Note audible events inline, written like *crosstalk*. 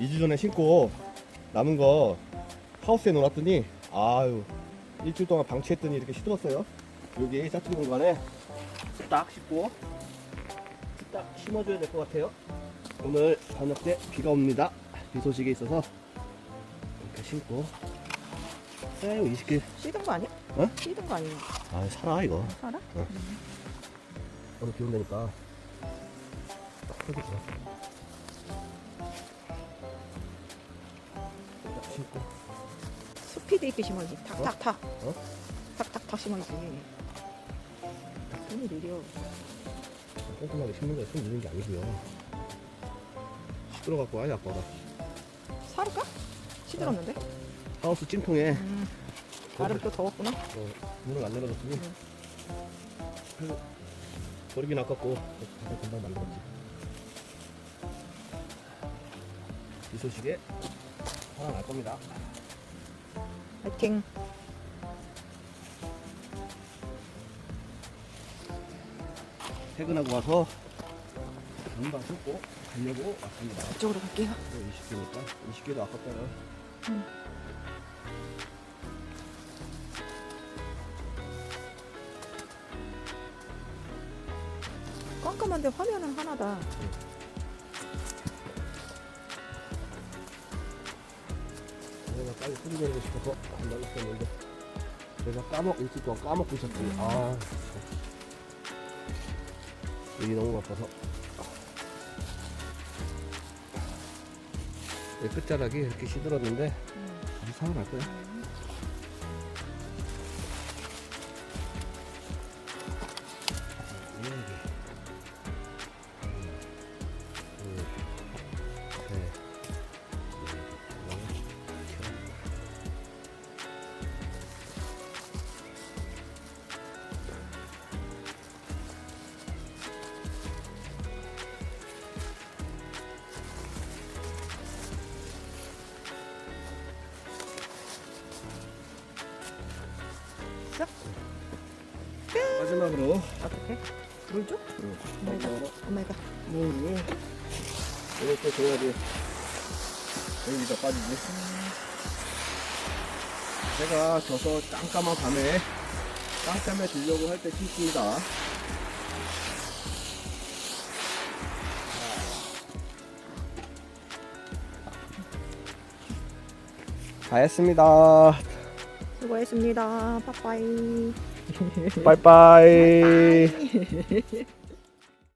2주 전에 신고 남은 거 하우스에 놓았더니 아유 일주일 동안 방치했더니 이렇게 시들었어요. 여기 짜투리 공간에 딱 씻고 딱 심어줘야 될 것 같아요. 오늘 저녁 때 비가 옵니다. 비 소식이 있어서 이렇게 심고 아유 20개 씻은 거 아니야? 어? 씻은 거 아니야? 아 살아 이거 살아? 오늘 비 온다니까 딱 심고 스피드 있게 심어야지. 탁탁탁. 어? 탁탁탁 심어야지. 손이 느려. 꼼꼼하게 심는 거에 손 넣는 게 아니고요 시들어갖고 아예 아빠가 사를까? 시들었는데? 하우스 찜통에 음. 나름 또 더웠구나. 어, 문을 안 열어줬더니 응. 그, 버리긴 아깝고 금방 만들었지 이 소식에 화가 날 겁니다 파이팅. 퇴근하고 와서 금방 씻고 가려고 왔습니다 이쪽으로 갈게요. 20개니까 20개도 아깝잖아 응. 깜깜한데 화면은 하나다. 내 빨리 소리 내고 싶어서 한다고 했었는데 제가 까먹 일주일 동안 까먹고 있었더니 아 참. 일이 너무 바빠서. 이 끝자락이 이렇게 시들었는데 아주 상을 할 거야 싹. 마지막으로 어떻게? 물 줘? 마지막으로 오마이갓. 물을 이렇게 줘야지 여기가 빠지지 제가 져서 깜깜한 밤에 깜깜해 주려고 할 때 씻습니다 다 했습니다 수고했습니다. 빠빠이. 빠이빠이 *laughs*